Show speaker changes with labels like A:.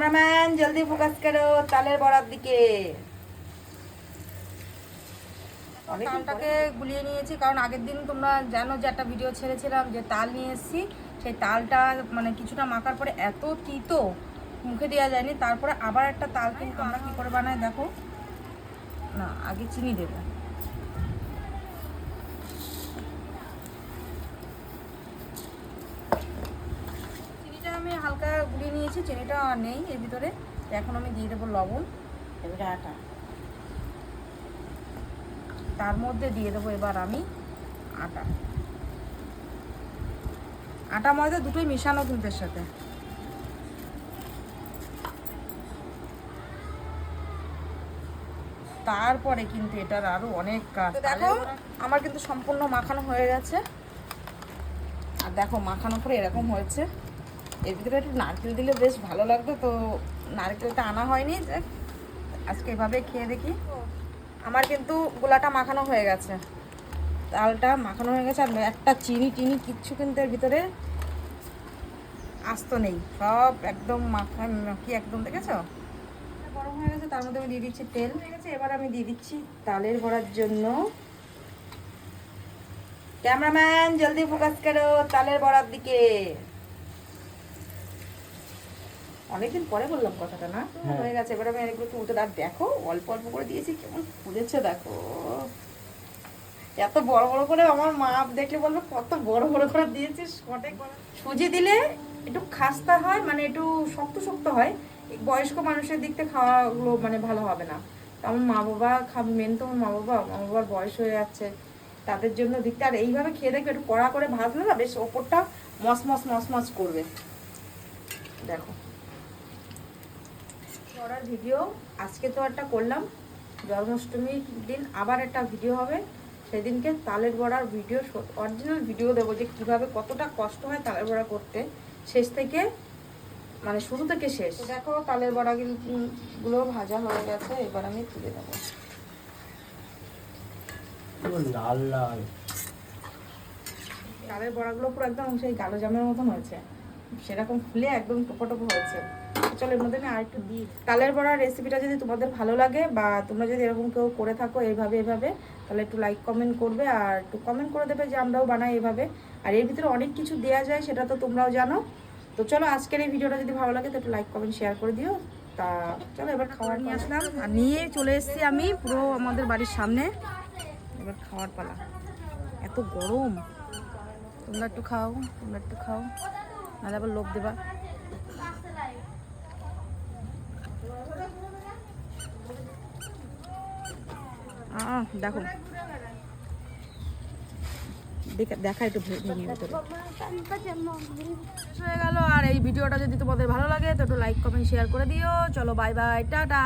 A: Cameraman জলদি focus করো তালের বড়ার দিকে।
B: তালটাকে গুলিয়ে নিয়েছি কারণ আগের দিন তোমরা জানো যে একটা ভিডিও ছেড়েছিলাম যে তাল নিয়ে এসেছি সেই তালটা মানে কিছুটা মাখার পরে এত তিতো মুখে দেওয়া যায়নি তারপরে আবার একটা তাল কিন্তু আমরা কী করে বানাই দেখো? না আগে চিনি দেবো চিনিটা আমি হালকা গুলিয়ে নিয়েছি চিনিটা নেই এর ভিতরে। এখন আমি দিয়ে দেবো লবণ
A: এবারে আটা।
B: তার মধ্যে দিয়ে দেবো এবার আমি আটা। আটা ময়দা দুটোই মেশানো কিন্তু সাথে। তারপরে কিন্তু এটার আরও অনেক কাজ। দেখো আমার কিন্তু সম্পূর্ণ মাখানো হয়ে গেছে। আর দেখো মাখানোর পরে এরকম হয়েছে। এর ভিতরে একটু নারকেল দিলে বেশ ভালো লাগতো, তো নারকেলটা আনা হয়নি আজকে এভাবে খেয়ে দেখি। আমার কিন্তু গোলাটা মাখানো হয়ে গেছে। তালটা মাখানো হয়ে গেছে, আর একটা চিনি টিনি কিচ্ছু কিন্তু এর ভিতরে আস্ত নেই। সব একদম মাখা মাখি একদম দেখেছ? গরম হয়ে গেছে, তার মধ্যে আমি দিয়ে দিচ্ছি তেল হয়ে গেছে, এবার আমি দিয়ে দিচ্ছি তালের ভরার জন্য।
A: ক্যামেরাম্যান, জলদি ফোকাস করো তালের বড়ার দিকে।
B: অনেকদিন পরে বললাম কথাটা না?
A: হয়ে। গেছে। এবার আমি এগুলো উল্টে দাঁড় দেখো অল্প অল্প করে দিয়েছি কেমন ফুলেছে দেখো। এত বড় বড় করে আমার মা দেখলে বলবে কত বড় বড় করে দিয়েছিস কটে করে সুজি দিলে একটু খাস্তা হয় মানে একটু শক্ত শক্ত হয়। বয়স্ক মানুষের দিক থেকে খাওয়াগুলো মানে ভালো হবে না। তো আমার মা বাবা খাবে মেন তো আমার মা বাবা। মা বাবার বয়স হয়ে যাচ্ছে তাদের জন্য দিকটা। আর এইভাবে খেয়ে দেখবে একটু কড়া করে ভাজলে না বেশ ওপরটা মস মস মস মস করবে। দেখো। করার ভিডিও আজকে তো একটা করলাম। জন্মাষ্টমীর দিন আবার একটা ভিডিও হবে। সেদিনকে তালের বড়ার ভিডিও অরিজিনাল ভিডিও দেবো যে কীভাবে কতটা কষ্ট হয় তালের বড়া করতে। শেষ থেকে মানে শুরু থেকে শেষ। দেখো তালের বড়া গুলো ভাজা হয়ে গেছে এবার আমি তুলে দেবো
C: লাল লাল।
B: তালের বড়াগুলো পুরো একদম সেই কালো জামের মতন হয়েছে। সেরকম ফুলে একদম টোপো টোপো হয়েছে। চলো এর মধ্যে আমি আর একটু দিই তালের বড়ার রেসিপিটা যদি তোমাদের ভালো লাগে বা তোমরা যদি এরকম কেউ করে থাকো এইভাবে এভাবে তাহলে একটু লাইক কমেন্ট করবে আর একটু কমেন্ট করে দেবে যে আমরাও বানাই এভাবে। আর এর ভিতরে অনেক কিছু দেওয়া যায় সেটা তো তোমরাও জানো। তো চলো আজকের এই ভিডিওটা যদি ভালো লাগে তো একটু লাইক কমেন্ট শেয়ার করে দিও। তা চলো এবার খাওয়ার নিয়ে আসলাম। আর নিয়ে চলে এসেছি আমি পুরো আমাদের বাড়ির সামনে। এবার খাওয়ার পালা। এত গরম। তোমরা একটু খাও তোমরা একটু খাও। নাহলে আবার লোভ দেবা। দেখো। দেখে- একটু ভেঙে ভিতরে। গেল। আর এই ভিডিওটা যদি তোমাদের ভালো লাগে, তো একটু লাইক কমেন্ট শেয়ার করে দিও। চলো বাই বাই টাটা।